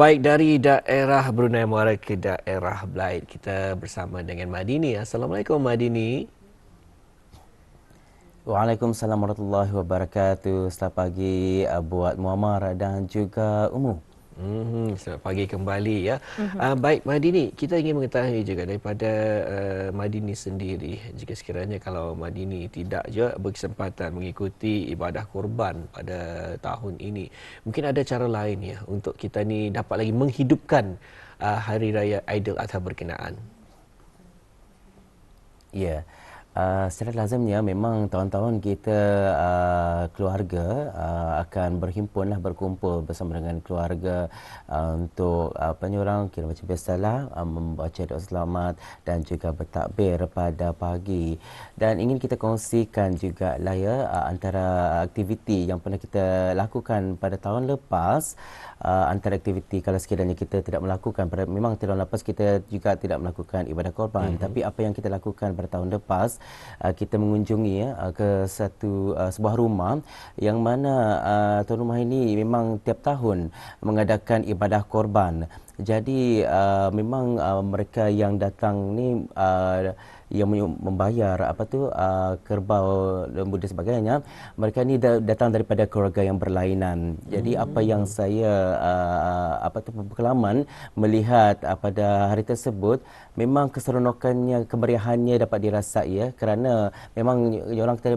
Baik dari daerah Brunei Muara ke daerah Blaid kita bersama dengan Madini. Assalamualaikum Madini. Waalaikumsalam warahmatullahi wabarakatuh. Selamat pagi uh, buat Muammar dan juga Umu. Hmm, selamat pagi kembali ya. Mm-hmm. Uh, baik Madini, kita ingin mengetahui juga daripada uh, Madini sendiri jika sekiranya kalau Madini tidak je berkesempatan mengikuti ibadah kurban pada tahun ini, mungkin ada cara lain ya untuk kita ni dapat lagi menghidupkan uh, hari raya Aidil Adha berkenaan. Ya. Yeah. Uh, secara lazimnya memang tahun-tahun kita uh, keluarga uh, akan berhimpunlah berkumpul bersama dengan keluarga uh, untuk apa ni orang kira macam biasalah uh, membaca doa selamat dan juga bertakbir pada pagi. Dan ingin kita kongsikan juga lah ya uh, antara aktiviti yang pernah kita lakukan pada tahun lepas. Uh, antara aktiviti kalau sekiranya kita tidak melakukan pada memang tahun lepas kita juga tidak melakukan ibadah korban. Mm-hmm. tapi apa yang kita lakukan pada tahun lepas uh, kita mengunjungi ya uh, ke satu uh, sebuah rumah yang mana uh, tuan rumah ini memang tiap tahun mengadakan ibadah korban. Jadi uh, memang uh, mereka yang datang ni uh, yang membayar apa tu uh, kerbau lembu dan sebagainya mereka ni datang daripada keluarga yang berlainan jadi hmm. apa yang saya uh, apa tu pengalaman melihat uh, pada hari tersebut memang keseronokannya kemeriahannya dapat dirasai ya kerana memang orang kita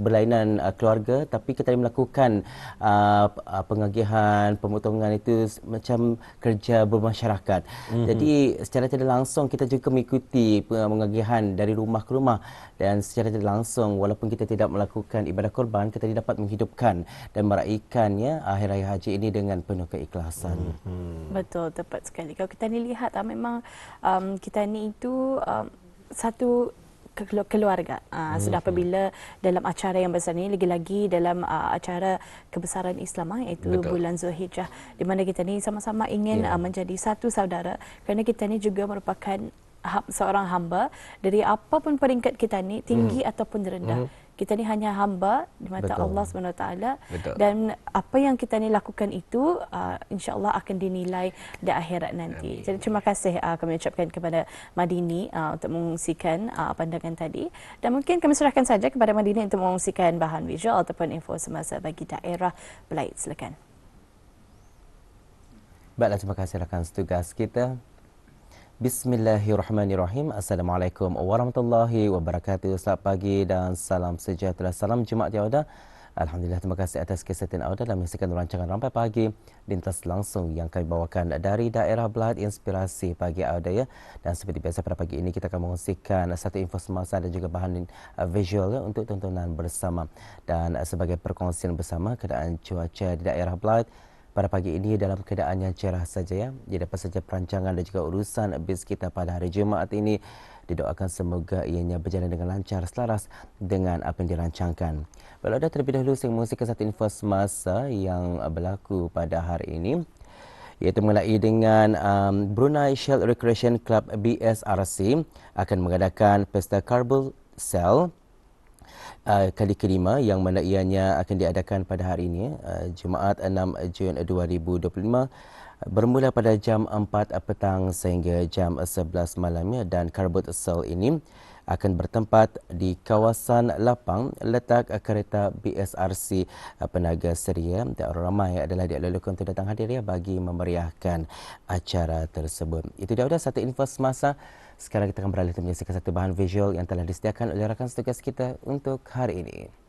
berlainan uh, keluarga tapi kita melakukan uh, pengagihan pemotongan itu macam kerja bermasyarakat hmm. jadi secara tidak langsung kita juga mengikuti pengagihan dari rumah ke rumah dan secara tidak langsung walaupun kita tidak melakukan ibadah korban kita dapat menghidupkan dan meraihkannya akhir raya haji ini dengan penuh keikhlasan. Hmm. Betul tepat sekali. Kalau kita ni lihat ah, memang um, kita ni itu um, satu keluarga uh, hmm. sudah apabila dalam acara yang besar ini lagi-lagi dalam uh, acara kebesaran Islam iaitu Betul. bulan Zulhijjah di mana kita ni sama-sama ingin yeah. uh, menjadi satu saudara kerana kita ni juga merupakan seorang hamba dari apapun peringkat kita ni tinggi hmm. ataupun rendah hmm. kita ni hanya hamba di mata Betul. Allah Subhanahu taala dan apa yang kita ni lakukan itu uh, insyaallah akan dinilai di akhirat nanti. Amin. Jadi terima kasih uh, kami ucapkan kepada Madini uh, untuk mengungsikan uh, pandangan tadi dan mungkin kami serahkan saja kepada Madini untuk mengungsikan bahan visual ataupun info semasa bagi daerah Belait silakan. Baiklah terima kasih rakan setugas kita Bismillahirrahmanirrahim. Assalamualaikum warahmatullahi wabarakatuh. Selamat pagi dan salam sejahtera. Salam Jumaat ya Auda. Alhamdulillah terima kasih atas kesetiaan Auda dalam menyaksikan rancangan Rampai Pagi lintas langsung yang kami bawakan dari daerah Belahad Inspirasi Pagi Auda ya. Dan seperti biasa pada pagi ini kita akan mengungsikan satu info semasa dan juga bahan uh, visual ya, untuk tontonan bersama. Dan sebagai perkongsian bersama keadaan cuaca di daerah Belahad pada pagi ini dalam keadaan yang cerah saja ya. Jadi apa saja perancangan dan juga urusan bis kita pada hari Jumaat ini didoakan semoga ianya berjalan dengan lancar selaras dengan apa yang dirancangkan. Baiklah dah terlebih dahulu saya mengusirkan satu info semasa yang berlaku pada hari ini iaitu mengenai dengan um, Brunei Shell Recreation Club BSRC akan mengadakan pesta Carbol Cell uh, kali kelima yang mana ianya akan diadakan pada hari ini uh, Jumaat 6 Jun 2025 bermula pada jam 4 petang sehingga jam 11 malam ya dan Carbot Cell ini akan bertempat di kawasan lapang letak kereta BSRC Penaga Seria ramai adalah dialulukan untuk datang hadir ya bagi memeriahkan acara tersebut. Itu dia sudah satu info semasa sekarang kita akan beralih untuk menyaksikan satu bahan visual yang telah disediakan oleh rakan setugas kita untuk hari ini.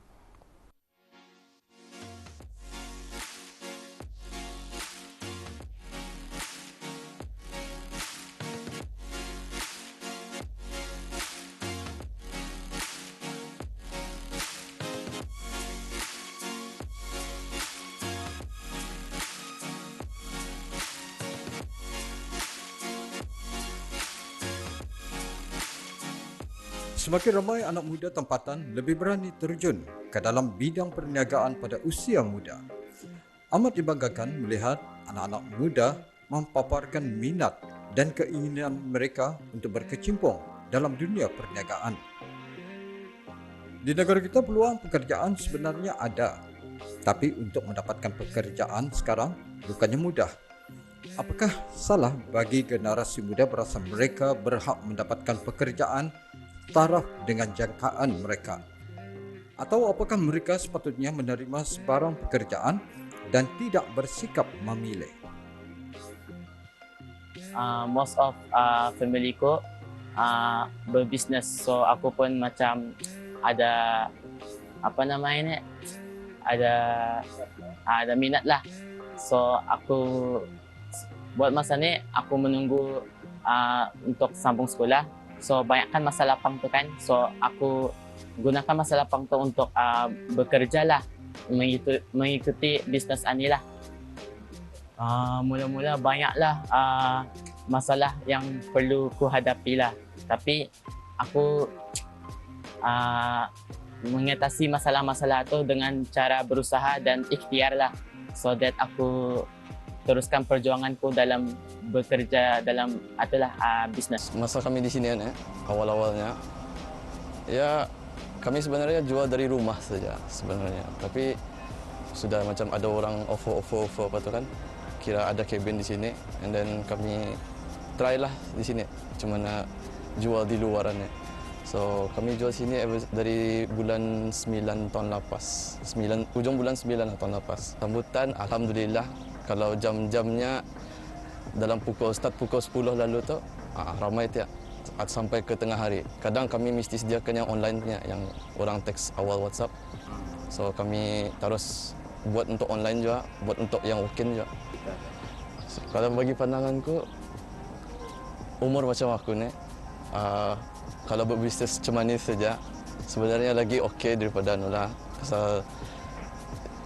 Semakin ramai anak muda tempatan lebih berani terjun ke dalam bidang perniagaan pada usia muda. Amat dibanggakan melihat anak-anak muda mempaparkan minat dan keinginan mereka untuk berkecimpung dalam dunia perniagaan. Di negara kita peluang pekerjaan sebenarnya ada. Tapi untuk mendapatkan pekerjaan sekarang bukannya mudah. Apakah salah bagi generasi muda berasa mereka berhak mendapatkan pekerjaan taraf dengan jangkaan mereka? Atau apakah mereka sepatutnya menerima sebarang pekerjaan dan tidak bersikap memilih? Uh, most of uh, family ko uh, berbisnes so aku pun macam ada apa namanya ni ada ada minat lah so aku buat masa ni aku menunggu uh, untuk sambung sekolah so banyakkan masa lapang tu kan. So aku gunakan masa lapang tu untuk uh, bekerja lah mengikuti, mengikuti bisnes ani lah. Uh, mula-mula banyaklah uh, masalah yang perlu ku hadapi lah. Tapi aku uh, mengatasi masalah-masalah tu dengan cara berusaha dan ikhtiar lah. So that aku teruskan perjuanganku dalam bekerja dalam adalah uh, bisnes. Masa kami di sini kan, eh, awal-awalnya, ya kami sebenarnya jual dari rumah saja sebenarnya. Tapi sudah macam ada orang offer offer offer apa tu kan, kira ada cabin di sini, and then kami try lah di sini, cuma nak jual di luarannya. So kami jual sini dari bulan 9 tahun lepas. 9 ujung bulan 9 lah tahun lepas. Sambutan alhamdulillah kalau jam-jamnya dalam pukul start pukul 10 lalu tu ah, ramai tiap sampai ke tengah hari. Kadang kami mesti sediakan yang online-nya yang orang teks awal WhatsApp. So kami terus buat untuk online juga, buat untuk yang walk-in juga. So, kalau bagi pandanganku umur macam aku ni uh, kalau berbisnes macam ni saja sebenarnya lagi okey daripada Nula pasal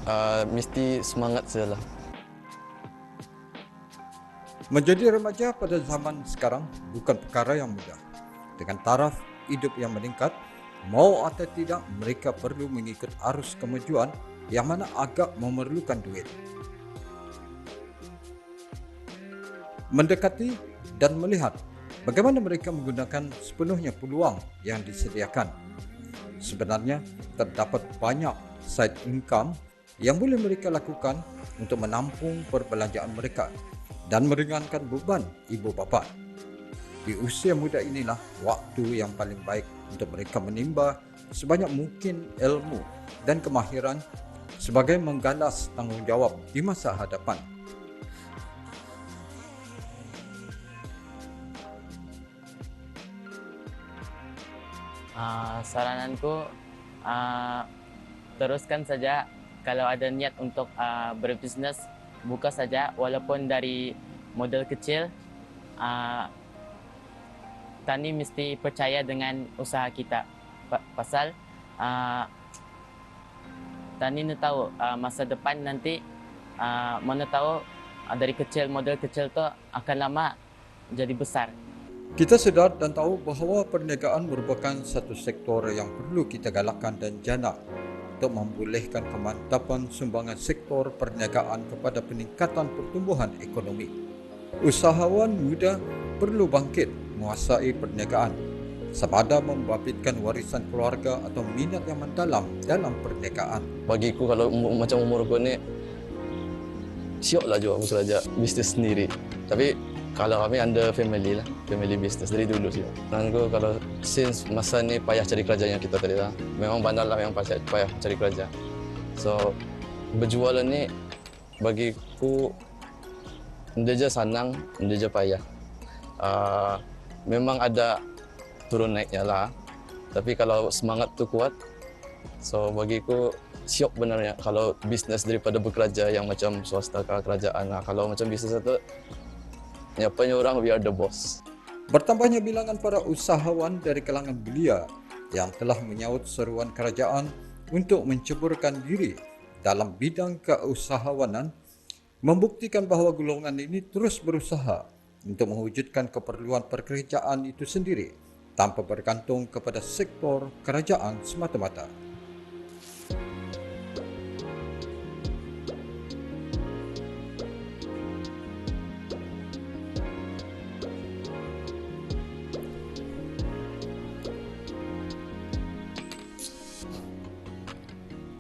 uh, mesti semangat sajalah Menjadi remaja pada zaman sekarang bukan perkara yang mudah. Dengan taraf hidup yang meningkat, mau atau tidak mereka perlu mengikut arus kemajuan yang mana agak memerlukan duit. Mendekati dan melihat bagaimana mereka menggunakan sepenuhnya peluang yang disediakan. Sebenarnya, terdapat banyak side income yang boleh mereka lakukan untuk menampung perbelanjaan mereka dan meringankan beban ibu bapa. Di usia muda inilah waktu yang paling baik untuk mereka menimba sebanyak mungkin ilmu dan kemahiran sebagai menggalas tanggungjawab di masa hadapan. uh, sarananku uh, teruskan saja kalau ada niat untuk uh, berbisnes buka saja. Walaupun dari modal kecil uh, tani mesti percaya dengan usaha kita. Pasal uh, tani nak tahu uh, masa depan nanti uh, mana tahu uh, dari kecil modal kecil tu akan lama jadi besar. Kita sedar dan tahu bahawa perniagaan merupakan satu sektor yang perlu kita galakkan dan jana untuk membolehkan kemantapan sumbangan sektor perniagaan kepada peningkatan pertumbuhan ekonomi. Usahawan muda perlu bangkit menguasai perniagaan sama ada membabitkan warisan keluarga atau minat yang mendalam dalam perniagaan. Bagiku kalau um, macam umur aku ni, sioklah juga aku selajak bisnes sendiri. Tapi kalau kami under family lah, family business dari dulu sih. Menurutku kalau since masa ni payah cari kerja yang kita tadi lah, memang bandar lah yang payah, payah cari kerja. So berjualan ni bagi ku dia je senang, dia je payah. Uh, memang ada turun naiknya lah. Tapi kalau semangat tu kuat, so bagiku siok benarnya kalau bisnes daripada bekerja yang macam swasta ke kerajaan lah. Kalau macam bisnes itu Nyapanya orang we are the boss. Bertambahnya bilangan para usahawan dari kalangan belia yang telah menyaut seruan kerajaan untuk menceburkan diri dalam bidang keusahawanan membuktikan bahawa golongan ini terus berusaha untuk mewujudkan keperluan pekerjaan itu sendiri tanpa bergantung kepada sektor kerajaan semata-mata.